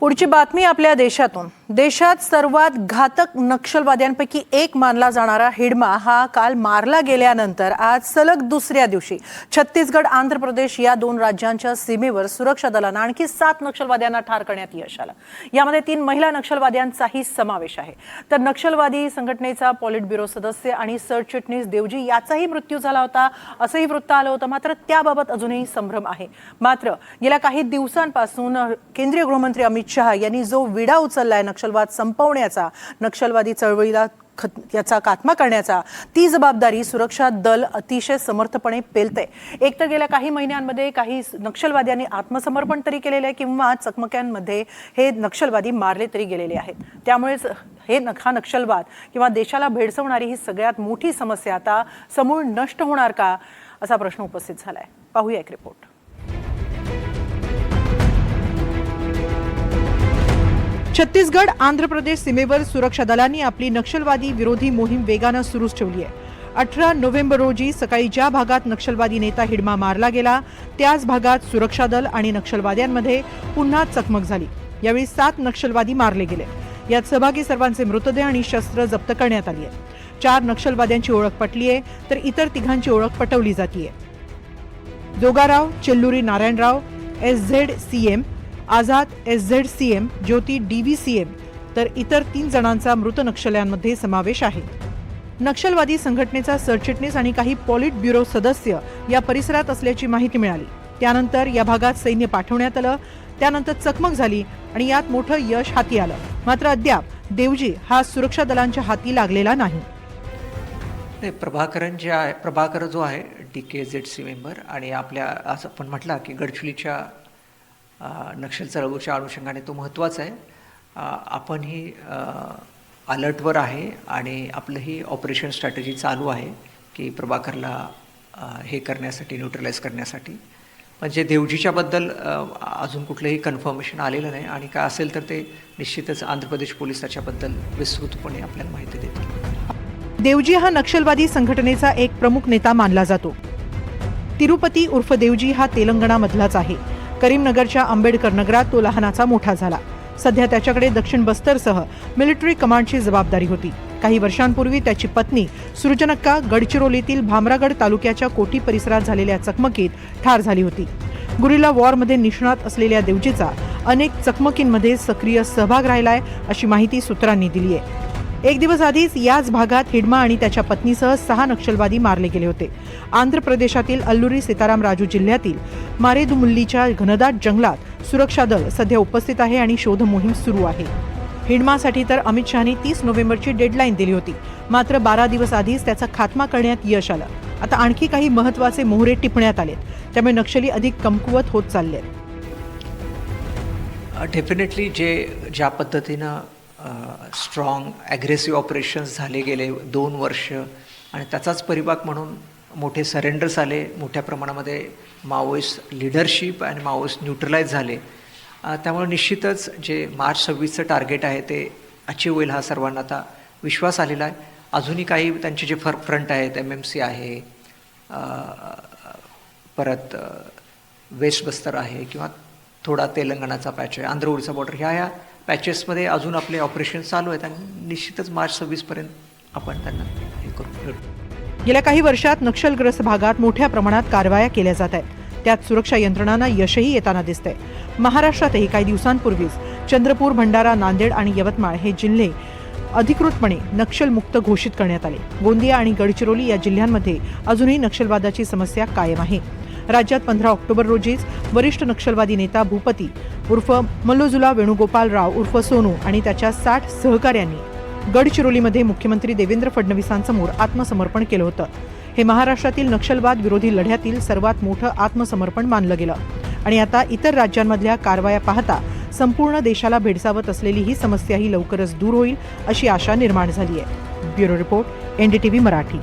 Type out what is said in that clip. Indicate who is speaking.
Speaker 1: पुढची बातमी आपल्या देशातून. देशात सर्वात घातक नक्षलवाद्यांपैकी एक मानला जाणारा हिडमा हा काल मारला गेल्यानंतर आज सलग दुसऱ्या दिवशी. छत्तीसगड आंध्र प्रदेश या दोन राज्यांच्या सीमेवर सुरक्षा दलानं आणखी सात नक्षलवाद्यांना ठार करण्यात यश आलं. यामध्ये तीन महिला नक्षलवाद्यांचाही समावेश आहे. तर नक्षलवादी संघटनेचा पॉलिट ब्युरो सदस्य आणि सरचिटणीस देवजी याचाही मृत्यू झाला होता असंही वृत्त आलं होतं. मात्र त्याबाबत अजूनही संभ्रम आहे. मात्र गेल्या काही दिवसांपासून केंद्रीय गृहमंत्री अमित शहा यांनी जो विडा उचललाय नक्षलवाद संपवण्याचा नक्षलवादी चळवळीला खत याचा कात्मा करण्याचा ती जबाबदारी सुरक्षा दल अतिशय समर्थपणे पेलते. एक तर गेल्या काही महिन्यांमध्ये काही नक्षलवाद्यांनी आत्मसमर्पण तरी केलेले आहे किंवा चकमक्यांमध्ये हे नक्षलवादी मारले तरी गेलेले आहेत. त्यामुळेच हे हा नक्षलवाद किंवा देशाला भेडसवणारी ही सगळ्यात मोठी समस्या आता समूळ नष्ट होणार का असा प्रश्न उपस्थित झाला आहे पाहूया एक रिपोर्ट छत्तीसगड आंध्र प्रदेश सीमेवर सुरक्षा दलांनी आपली नक्षलवादी विरोधी मोहीम वेगानं सुरूच ठेवली आहे. अठरा नोव्हेंबर रोजी सकाळी ज्या भागात नक्षलवादी नेता हिडमा मारला गेला त्याच भागात सुरक्षा दल आणि नक्षलवाद्यांमध्ये पुन्हा चकमक झाली. यावेळी सात नक्षलवादी मारले गेले. यात सहभागी सर्वांचे मृतदेह आणि शस्त्र जप्त करण्यात आली आहे चार नक्षलवाद्यांची ओळख पटली आहे तर इतर तिघांची ओळख पटवली जातीये. Jogarao Chelluri Narayanrao S Z C M Azad S Z C M Jyoti D V C M तर इतर तीन जणांचा मृत नक्षल्यांमध्ये समावेश आहे. नक्षलवादी संघटनेचा सरचिटणीस आणि काही पॉलिट ब्युरो सदस्य या परिसरात असल्याची माहिती मिळाली. त्यानंतर या भागात सैन्य पाठवण्यात आलं त्यानंतर चकमक झाली आणि यात मोठं यश हाती आलं. मात्र अद्याप देवजी हा सुरक्षा दलांच्या हाती लागलेला नाही.
Speaker 2: ते प्रभाकरन जे आहे प्रभाकर जो आहे D K Z C member आणि आपल्या असं आपण म्हटलं की गडचिलीच्या नक्षल चळवळीच्या अनुषंगाने तो महत्त्वाचा आहे. आपणही अलर्टवर आहे आणि आपलंही ऑपरेशन स्ट्रॅटेजी चालू आहे की प्रभाकरला हे करण्यासाठी न्यूट्रलाइज करण्यासाठी. पण जे देवजीच्याबद्दल अजून कुठलंही कन्फर्मेशन आलेलं नाही आणि काय असेल तर ते निश्चितच आंध्र प्रदेश पोलीस त्याच्याबद्दल विस्तृतपणे आपल्याला माहिती देतील.
Speaker 1: देवजी हा नक्षलवादी संघटनेचा एक प्रमुख नेता मानला जातो. तिरुपती उर्फ देवजी हा तेलंगणामधलाच आहे. करीमनगरच्या आंबेडकर नगरात तो लहानाचा मोठा झाला. सध्या त्याच्याकडे दक्षिण बस्तरसह मिलिटरी कमांडची जबाबदारी होती. काही वर्षांपूर्वी त्याची पत्नी सृजनक्का गडचिरोलीतील भामरागड तालुक्याच्या कोटी परिसरात झालेल्या चकमकीत ठार झाली होती. गुरिला वॉरमध्ये निष्णात असलेल्या देवजीचा अनेक चकमकींमध्ये सक्रिय सहभाग राहिलाय अशी माहिती सूत्रांनी दिली आहे एक दिवस आधीच याच भागात हिडमा आणि त्याच्या पत्नीसह सहा नक्षलवादी मारले गेले होते. आंध्र प्रदेशातील अल्लुरी सीताराम राजू जिल्ह्यातील मारेदुमुल्लीच्या घनदाट जंगलात सुरक्षा दल सध्या उपस्थित आहे आणि शोध मोहीम सुरू आहे. हिडमासाठी तर अमित शहानी तीस नोव्हेंबरची डेडलाईन दिली होती. मात्र बारा दिवस आधीच त्याचा खात्मा करण्यात यश आलं. आता आणखी काही महत्त्वाचे मोहरे टिपण्यात आलेत. त्यामुळे नक्षली अधिक कमकुवत होत चालले
Speaker 2: डेफिनेटली जे ज्या पद्धतीनं स्ट्रॉंग ॲग्रेसिव्ह ऑपरेशन्स झाले गेले दोन वर्ष. आणि त्याचाच परिपाक म्हणून मोठे सरेंडर्स आले मोठ्या प्रमाणामध्ये माओइस्ट लिडरशिप आणि माओइस्ट न्यूट्रलाइज झाले. त्यामुळे निश्चितच जे मार्च सव्वीसचं टार्गेट आहे ते अचीव होईल हा सर्वांना आता विश्वास आलेला आहे. अजूनही काही त्यांचे जे फर फ्रंट आहेत एम एम सी आहे परत वेस्ट बस्तर आहे किंवा थोडा तेलंगणाचा पॅच आहे आंध्र ओडिसा बॉर्डर ह्या ह्या पॅचेसमध्ये अजून आपले ऑपरेशन चालू आहेत आणि निश्चितच मार्च सव्वीसपर्यंत आपण त्यांना हे करू.
Speaker 1: गेल्या काही वर्षात नक्षलग्रस्त भागात मोठ्या प्रमाणात कारवाया केल्या जात आहेत. त्यात सुरक्षा यंत्रणांना यशही येताना दिसतंय. महाराष्ट्रातही काही दिवसांपूर्वीच चंद्रपूर भंडारा नांदेड आणि यवतमाळ हे जिल्हे अधिकृतपणे नक्षलमुक्त घोषित करण्यात आले. गोंदिया आणि गडचिरोली या जिल्ह्यांमध्ये अजूनही नक्षलवादाची समस्या कायम आहे. राज्यात पंधरा ऑक्टोबर रोजीच वरिष्ठ नक्षलवादी नेता भूपती उर्फ मल्लोजुला वेणुगोपाल राव उर्फ सोनू आणि त्याच्या साठ सहकाऱ्यांनी गडचिरोलीमध्ये मुख्यमंत्री देवेंद्र फडणवीसांसमोर आत्मसमर्पण केलं होतं. हे महाराष्ट्रातील नक्षलवाद विरोधी लढ्यातील सर्वात मोठं आत्मसमर्पण मानलं गेलं. आणि आता इतर राज्यांमधल्या कारवाया पाहता संपूर्ण देशाला भेडसावत असलेली ही समस्याही लवकरच दूर होईल अशी आशा निर्माण झाली आहे ब्युरो रिपोर्ट एनडीटीव्ही मराठी.